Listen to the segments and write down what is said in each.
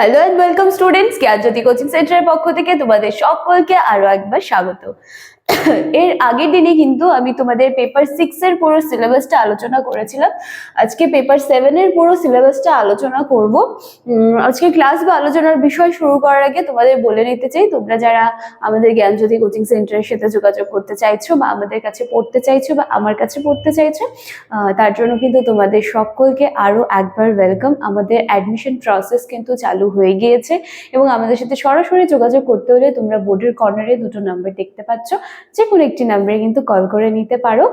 Hello and welcome students Gyanjyoti coaching সেন্টারের পক্ষ থেকে তোমাদের সকলকে আরও একবার স্বাগত। এর আগের দিনে কিন্তু আমি তোমাদের পেপার সিক্স এর পুরো সিলেবাসটা আলোচনা করেছিলাম। আজকে পেপার সেভেন এর পুরো সিলেবাসটা আলোচনা করব। আজকে ক্লাস বা আলোচনার বিষয় শুরু করার আগে তোমাদের বলে নিতে চাই, তোমরা যারা আমাদের জ্ঞানজ্যোতি কোচিং সেন্টারের সাথে যোগাযোগ করতে চাইছো বা আমাদের কাছে পড়তে চাইছো বা আমার কাছে পড়তে চাইছো তার জন্য কিন্তু তোমাদের সকলকে আরও একবার ওয়েলকাম আমাদের অ্যাডমিশন প্রসেস কিন্তু চালু হয়ে গিয়েছে এবং আমাদের সাথে সরাসরি যোগাযোগ করতে হলে তোমরা বোর্ডের কর্নারে দুটো নাম্বার দেখতে পাচ্ছ। যে কোনো একটি নাম্বারে কিন্তু কল করে নিতে পারো।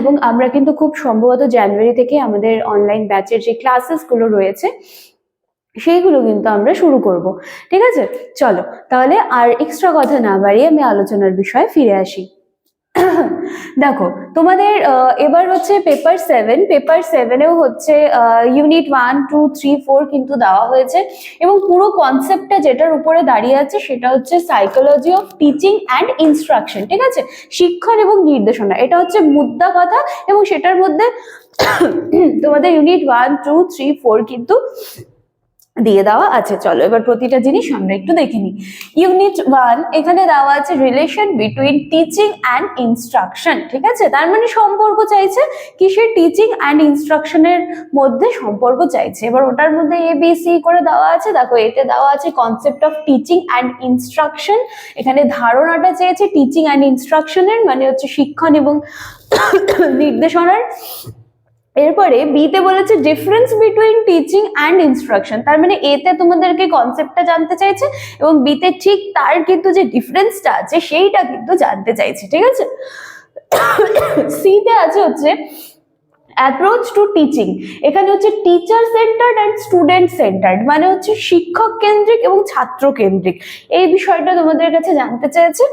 এবং আমরা কিন্তু খুব সম্ভবত জানুয়ারি থেকে আমাদের অনলাইন ব্যাচের যে ক্লাসেসগুলো রয়েছে, সেইগুলো কিন্তু আমরা শুরু করব। ঠিক আছে? চলো, তাহলে আর এক্সট্রা কথা না বাড়িয়ে আমি আলোচনার বিষয়ে ফিরে আসি। দেখো, তোমাদের এবার হচ্ছে পেপার সেভেন পেপার সেভেনেও হচ্ছে unit one two three four কিন্তু দেওয়া হয়েছে এবং পুরো কনসেপ্টটা যেটার উপরে দাঁড়িয়ে আছে সেটা হচ্ছে psychology of teaching and instruction ঠিক আছে? শিক্ষণ এবং নির্দেশনা, এটা হচ্ছে মুদ্রা কথা এবং সেটার মধ্যে তোমাদের unit one two three four কিন্তু দিয়ে দেওয়া আছে। চলো, এবার প্রতিটা জিনিস আমরা একটু দেখে নিই। ইউনিট ওয়ান এখানে দেওয়া আছে relation between teaching and instruction ঠিক আছে? তার মানে সম্পর্ক চাইছে, কিসের টিচিং অ্যান্ড ইনস্ট্রাকশনের মধ্যে সম্পর্ক চাইছে। এবার ওটার মধ্যে এ বি সি করে দেওয়া আছে। দেখো, এতে দেওয়া আছে concept of teaching and instruction এখানে ধারণাটা চেয়েছে টিচিং অ্যান্ড ইনস্ট্রাকশনের মানে হচ্ছে শিক্ষণ এবং নির্দেশনার। এরপরে বিতে বলেছে difference between teaching and instruction তার মানে এতে তোমাদেরকে কনসেপ্টটা জানতে চাইছে এবং বিতে ঠিক তার কিন্তু যে ডিফারেন্সটা আছে সেইটা কিন্তু জানতে চাইছে, ঠিক আছে? সিতে আছে হচ্ছে অ্যাপ্রোচ টু টিচিং এখানে হচ্ছে teacher centred and student centred মানে হচ্ছে শিক্ষক কেন্দ্রিক এবং ছাত্র কেন্দ্রিক, এই বিষয়টা তোমাদের কাছে জানতে চেয়েছে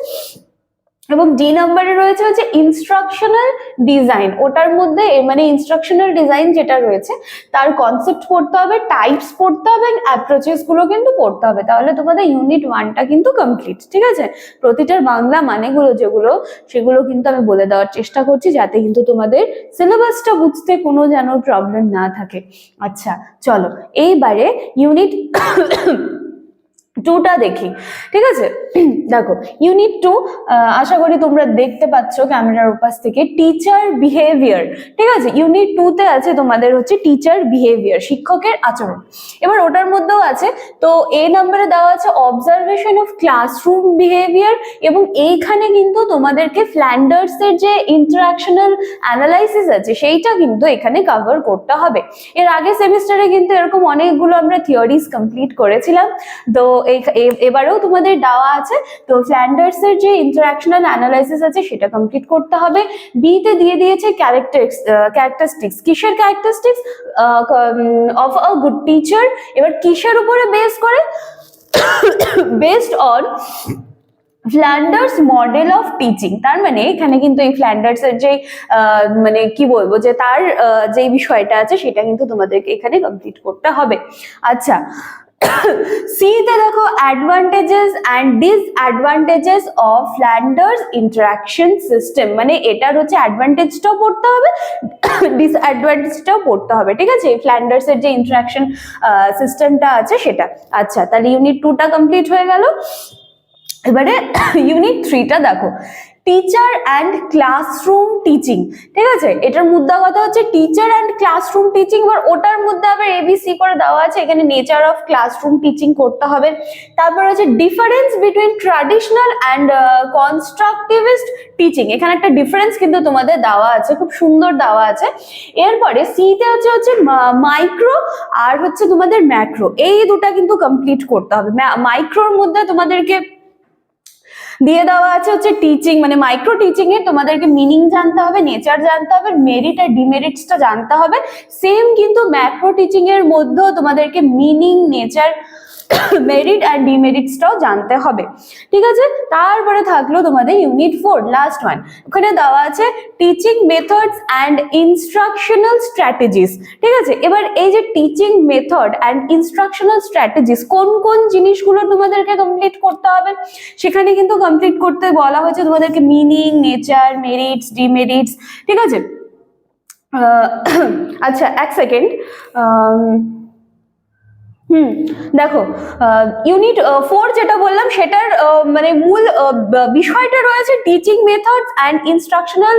এবং ডি নাম্বারে রয়েছে হচ্ছে ইনস্ট্রাকশনাল ডিজাইন ওটার মধ্যে মানে ইনস্ট্রাকশনাল ডিজাইন যেটা রয়েছে, তার কনসেপ্ট পড়তে হবে টাইপস পড়তে হবে অ্যাপ্রোচেসগুলো কিন্তু পড়তে হবে। তাহলে তোমাদের ইউনিট ওয়ানটা কিন্তু কমপ্লিট ঠিক আছে? প্রতিটার বাংলা মানেগুলো যেগুলো, সেগুলো কিন্তু আমি বলে দেওয়ার চেষ্টা করছি, যাতে কিন্তু তোমাদের সিলেবাসটা বুঝতে কোনো যেন প্রবলেম না থাকে। আচ্ছা চলো, এইবারে ইউনিট টুটা দেখি, ঠিক আছে? দেখো ইউনিট টু আশা করি তোমরা দেখতে পাচ্ছ ক্যামেরার উপাস থেকে টিচার বিহেভিয়ার ঠিক আছে? ইউনিট টুতে আছে তোমাদের হচ্ছে টিচার বিহেভিয়ার শিক্ষকের আচরণ। এবার ওটার মধ্যেও আছে, তো এ নাম্বারে দেওয়া আছে অবজারভেশন অফ ক্লাসরুম বিহেভিয়ার এবং এইখানে কিন্তু তোমাদেরকে ফ্ল্যান্ডার্স এর যে ইন্টারাকশনাল অ্যানালাইসিস আছে, সেইটা কিন্তু এখানে কভার করতে হবে। এর আগে সেমিস্টারে কিন্তু এরকম অনেকগুলো আমরা থিওরিজ কমপ্লিট করেছিলাম। তো এবারেও তোমাদের দেওয়া আছে। তো ফ্ল্যান্ডার্স এর যে ইন্টারাকশনাল অ্যানালাইসিস আছে, সেটা কমপ্লিট করতে হবে। বিতে দিয়ে দিয়েছে ক্যারেক্টারিক্স ক্যারেক্টারিস্টিক্স কিসের characteristics of a good teacher এবার কিসের উপরে বেস করে? Based on Flanders model of teaching তার মানে এখানে কিন্তু এই ফ্ল্যান্ডার্স এর যে মানে কি বলব যে তার যে বিষয়টা আছে, সেটা কিন্তু তোমাদেরকে এখানে কমপ্লিট করতে হবে। আচ্ছা সিতে দেখো advantages and disadvantages of Flanders interaction system মানে এটার হচ্ছে অ্যাডভান্টেজটাও পড়তে হবে ডিসঅ্যাডভান্টেজটাও পড়তে হবে, ঠিক আছে? ফ্ল্যান্ডার্স এর যে ইন্টারাকশন সিস্টেমটা আছে সেটা। আচ্ছা তাহলে ইউনিট টুটা কমপ্লিট হয়ে গেল। এবারে ইউনিট থ্রিটা দেখো। টিচার অ্যান্ড ক্লাসরুম টিচিং ঠিক আছে? এটার মুদ্রা কথা হচ্ছে টিচার অ্যান্ড ক্লাসরুম টিচিং এবার ওটার মধ্যে আবার এবিসি করে দেওয়া আছে, এখানে নেচার অফ ক্লাসরুম টিচিং করতে হবে। তারপর হচ্ছে difference between traditional and constructivist teaching এখানে একটা ডিফারেন্স কিন্তু তোমাদের দেওয়া আছে, খুব সুন্দর দেওয়া আছে। এরপরে সিতে হচ্ছে হচ্ছে মাইক্রো আর হচ্ছে তোমাদের ম্যাক্রো এই দুটা কিন্তু কমপ্লিট করতে হবে। মাইক্রোর মধ্যে তোমাদেরকে দিয়ে দেওয়া আছে হচ্ছে টিচিং মানে মাইক্রো টিচিং এর তোমাদেরকে মিনিং জানতে হবে নেচার জানতে হবে মেরিট আর ডিমেরিটসটা জানতে হবে। সেম কিন্তু ম্যাক্রো টিচিং এর মধ্যেও তোমাদেরকে মিনিং নেচার মেরিট আর ডিমেরিটসটাও জানতে হবে। ঠিক আছে? তারপরে থাকল তোমাদের ইউনিট ফোর লাস্ট ওয়ান ওখানে দেওয়া আছে teaching methods and instructional strategies ঠিক আছে? এবার এই যে teaching method and instructional strategies কোন কোন জিনিসগুলো তোমাদেরকে কমপ্লিট করতে হবে? সেখানে কিন্তু কমপ্লিট করতে বলা হয়েছে তোমাদেরকে মিনিং নেচার মেরিটস ডিমেরিটস ঠিক আছে? আচ্ছা এক সেকেন্ড হুম, দেখো ইউনিট ফোর যেটা বললাম, সেটার মানে মূল বিষয়টা রয়েছে teaching methods and instructional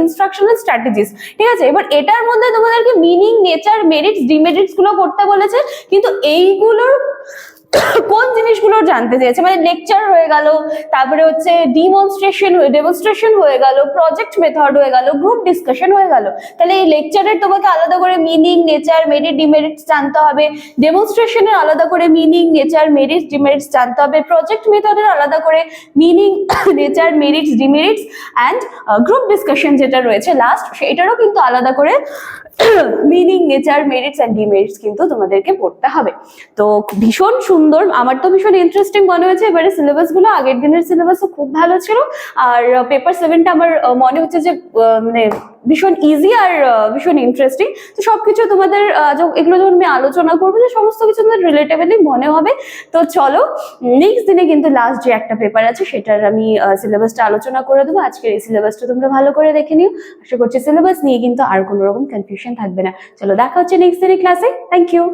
instructional strategies ঠিক আছে? এবার এটার মধ্যে তোমাদেরকে মিনিং নেচার মেরিটস ডিমেরিটসগুলো করতে বলেছে, কিন্তু এইগুলোর কোন জিনিসগুলো জানতে চেয়েছে? মানে লেকচার হয়ে গেল, তারপরে হচ্ছে ডিমনস্ট্রেশন ডেমনস্ট্রেশন হয়ে গেল প্রজেক্ট মেথড হয়ে গেল গ্রুপ ডিসকাশন হয়ে গেল। তাহলে এই লেকচারের তোমাকে আলাদা করে মিনিং নেচার মেরিট ডিমেরিটস জানতে হবে। ডেমনস্ট্রেশনের আলাদা করে মিনিং নেচার মেরিটস ডিমেরিটস জানতে হবে। প্রজেক্ট মেথডের আলাদা করে meaning nature merits demerits and group discussion যেটা রয়েছে লাস্ট সেটারও কিন্তু আলাদা করে meaning nature merits and demerits কিন্তু তোমাদেরকে পড়তে হবে। তো ভীষণ সুন্দর, আমার তো ভীষণ ইন্টারেস্টিং মনে হয়েছে, এবারে সিলেবাসগুলো, আগের দিনের সিলেবাসও খুব ভালো ছিল। আর পেপার সেভেনটা আমার মনে হচ্ছে যে মানে ভীষণ ইজি আর ভীষণ ইন্টারেস্টিং তো সবকিছু তোমাদের এগুলো যখন আমি আলোচনা করব, যে সমস্ত কিছু তোমাদের রিলেটেবলি মনে হবে। তো চলো নেক্সট দিনে কিন্তু লাস্ট যে একটা পেপার আছে, সেটার আমি সিলেবাসটা আলোচনা করে দেবো। আজকের এই সিলেবাসটা তোমরা ভালো করে দেখে নিও। আশা করছি সিলেবাস নিয়ে কিন্তু আর কোনো রকম কনফিউশন থাকবে না। চলো, দেখা হচ্ছে নেক্সট দিনের ক্লাসে থ্যাংক ইউ